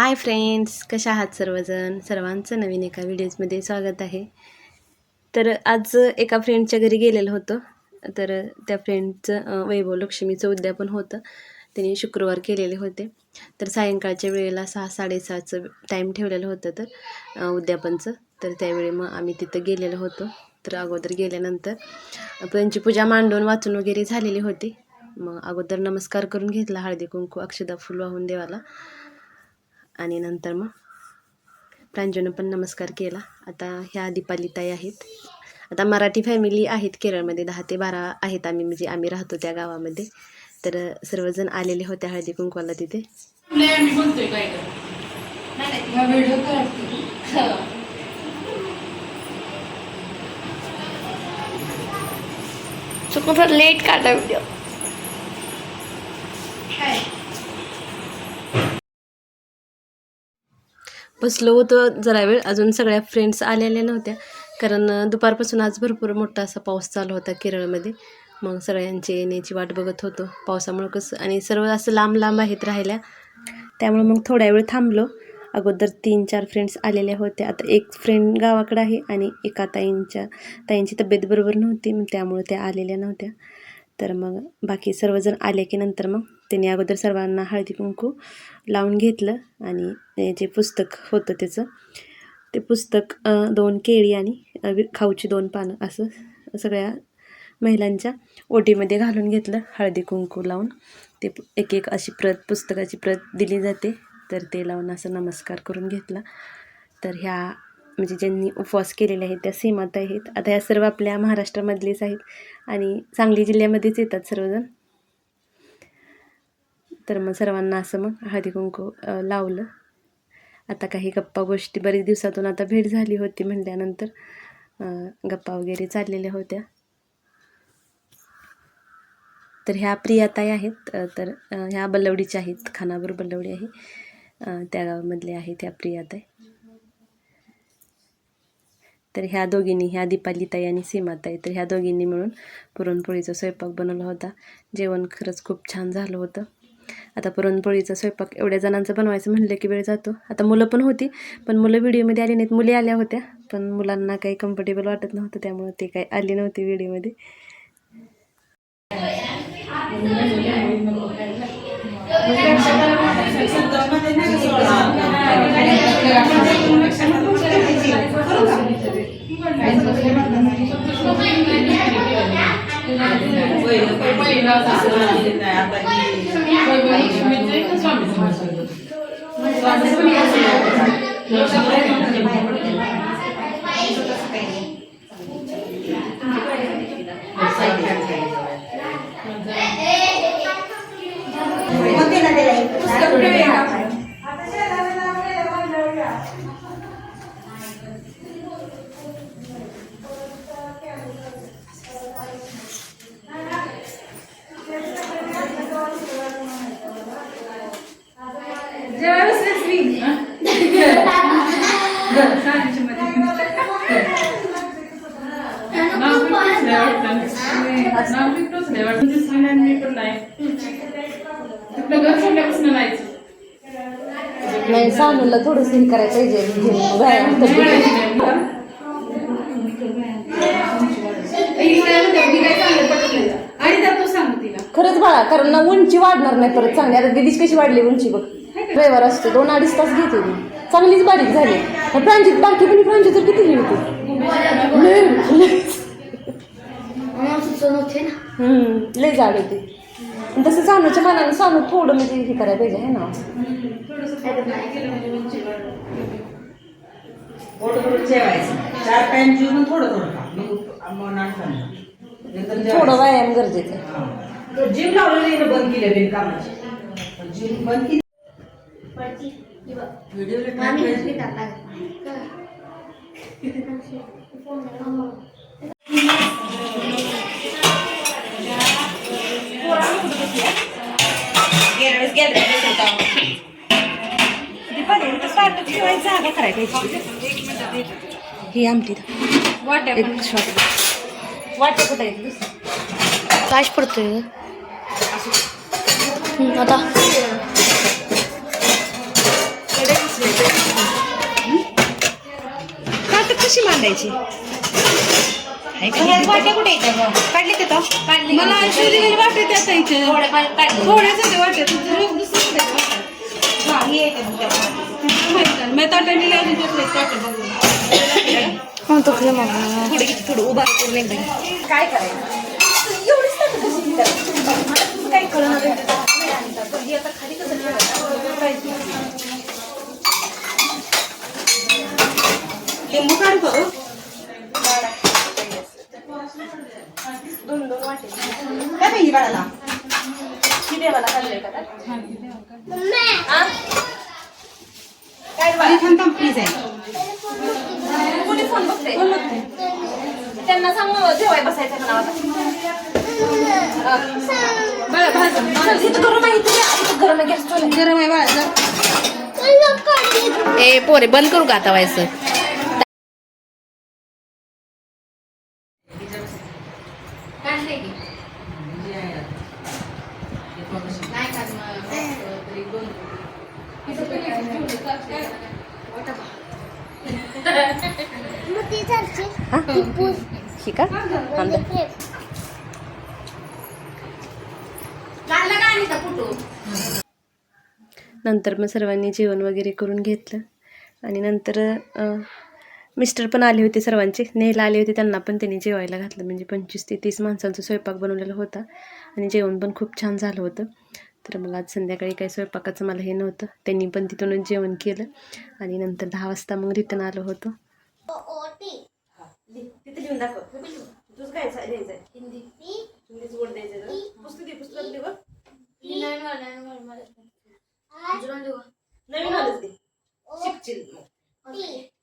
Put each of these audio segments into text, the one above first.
Hi friends कशा आहात सर्वजण? सर्वांचं नवीन एका व्हिडिओजमध्ये स्वागत आहे. तर आज एका फ्रेंडच्या घरी गेलेलं होतं. तर त्या फ्रेंडचं वैभव लक्ष्मीचं उद्यापन होतं. त्यांनी शुक्रवार केलेले होते. तर सायंकाळच्या वेळेला सहा साडेसहाचं टाईम ठेवलेलं होतं तर उद्यापनचं. तर त्यावेळी मग आम्ही तिथं गेलेलो होतो. तर अगोदर गेल्यानंतर त्यांची पूजा मांडून वाचून वगैरे झालेली होती. मग अगोदर नमस्कार करून घेतला हळदी कुंकू अक्षदा फुल वाहून देवाला. आणि नंतर मग प्रांजूनं पण नमस्कार केला. आता ह्या दीपाली ताई आहेत. आता मराठी फॅमिली आहेत केरळमध्ये. दहा ते बारा आहेत आम्ही. म्हणजे आम्ही राहतो त्या गावामध्ये. तर सर्वजण आलेले होते हळदी कुंकवाला तिथे. लेट काढा व्हिडिओ बसलो होतो जरा वेळ. अजून सगळ्या फ्रेंड्स आलेल्या नव्हत्या. कारण दुपारपासून आज भरपूर मोठा असा पाऊस चालू होता केरळमध्ये. मग सगळ्यांची येण्याची वाट बघत होतो. पावसामुळं कसं आणि सर्व असं लांब लांब आहेत राहिल्या. त्यामुळे मग थोड्या वेळ थांबलो. अगोदर तीन चार फ्रेंड्स आलेल्या होत्या. आता एक फ्रेंड गावाकडं आहे आणि एका ताईंच्या ताईंची तब्येत बरोबर नव्हती. मग त्यामुळे त्या आलेल्या नव्हत्या. तर मग बाकी सर्वजण आले की नंतर मग त्यांनी अगोदर सर्वांना हळदी कुंकू लावून घेतलं आणि जे पुस्तक होतं त्याचं ते पुस्तक दोन केळी आणि वि- खाऊची दोन पानं असं सगळ्या महिलांच्या ओटीमध्ये घालून घेतलं हळदी कुंकू लावून. ते एक एक अशी प्रत पुस्तकाची प्रत दिली जाते. तर ते लावून असं नमस्कार करून घेतला. तर ह्या म्हणजे ज्यांनी उपवास केलेले आहेत त्या सीमात आहेत. आता ह्या सर्व आपल्या महाराष्ट्रामधलेच आहेत आणि सांगली जिल्ह्यामध्येच येतात सर्वजण. तर मग सर्वांना असं मग हळदी कुंकू लावलं. आता काही गप्पा गोष्टी बरेच दिवसातून आता भेट झाली होती म्हटल्यानंतर गप्पा वगैरे चाललेल्या होत्या. तर ह्या प्रियाताई आहेत तर ह्या बल्लवडीच्या आहेत खानापूर बल्लवडी आहे. त्या गावामधले आहेत ह्या प्रियाताई तर ह्या दोघींनी ह्या दीपालीताई आणि सीमाताई तर ह्या दोघींनी मिळून पुरणपोळीचा स्वयंपाक बनवला होता. जेवण खरंच खूप छान झालं होतं. आता पुरणपोळीचा स्वयंपाक एवढ्या जणांचं बनवायचं म्हणलं की वेळ जातो. आता मुलं पण होती पण मुलं व्हिडिओमध्ये आली नाहीत. मुली आल्या होत्या पण मुलांना काही कम्फर्टेबल वाटत नव्हतं त्यामुळे ते काही आली नव्हती व्हिडिओमध्ये. मित्र स्वामी नाही सानूला थोडंसं हे करायला पाहिजे खरंच बाळा कारण ना उंची वाढणार नाही परत चांगली. आता दिदीची कशी वाढली उंची बघ. रविवार असतो दोन अडीच तास घेते मी. चांगलीच बारीक झाली. प्रांजीत बाकी पण प्रांजीत तर किती होती लय लय- हम्म, लय जाड होती. तसं सानूच्या मनाने सानू थोडं म्हणजे हे करायला पाहिजे आहे ना? थोडं. व्यायाम गरजेचं लावलेली ना बंद केलं बिन कामाची. जिम बंद केली. ही आमटी. एक शॉट वाटे कुठे आहे काश पडतोय. आता. मांडायची? वाटे कुठे काढले ते. काढले. मला शिवलेली वाटे त्यात इथे थोड्याच मी ताटाने बघून. खरं मग. थोडे किती थोडं उभा करून एकदा काय करायचं? लिंबू काढू का गं? काय पाहिजे बाळाला काय बाळा? थांब, थांब, please आहे. त्यांना सांग जेवाय बसायचं. गरम आहे इथं गरम आहे गॅस गरम आहे बाळा. ए पोरे बंद करू का आता व्हायचं ही? का? अंदर नंतर मग सर्वांनी जेवण वगैरे करून घेतलं. आणि नंतर मिस्टर पण आले होते सर्वांचे. नेहला आले होते त्यांना पण त्यांनी जेवायला घातलं. म्हणजे पंचवीस ते तीस माणसांचा स्वयंपाक बनवलेला होता. आणि जेवण पण खूप छान झालं होतं. तर मग आज संध्याकाळी काही स्वयंपाकाचं मला हे नव्हतं. त्यांनी पण तिथूनच जेवण केलं. आणि नंतर दहा वाजता मग रिटर्न आलो होतो. तिथे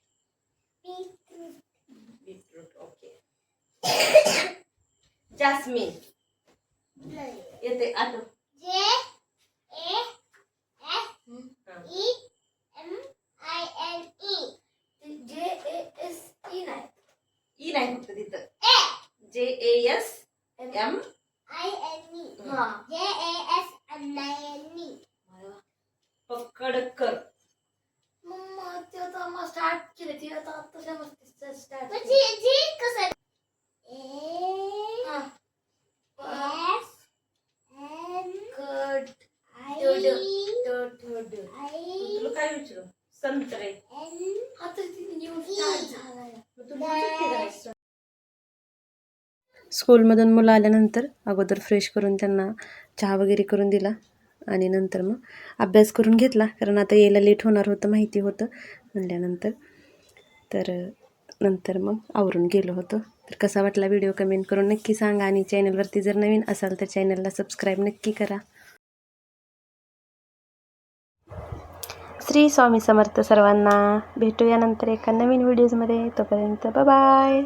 फक्त तिथं? J A S M. पकड कर. स्टार्ट केले. ती आता आता स्टार्ट स्कूलमधून मुलं आल्यानंतर अगोदर फ्रेश करून त्यांना चहा वगैरे करून दिला आणि नंतर मग अभ्यास करून घेतला. कारण आता यायला लेट होणार होतं माहिती होतं म्हणल्यानंतर. तर नंतर मग आवरून गेलो होतो. तर कसा वाटला व्हिडिओ कमेंट करून नक्की सांगा. आणि चॅनलवरती जर नवीन असाल तर चॅनलला सबस्क्राईब नक्की करा. श्री स्वामी समर्थ सर्वांना भेटूया नंतर एका नवीन व्हिडिओजमध्ये तोपर्यंत बाय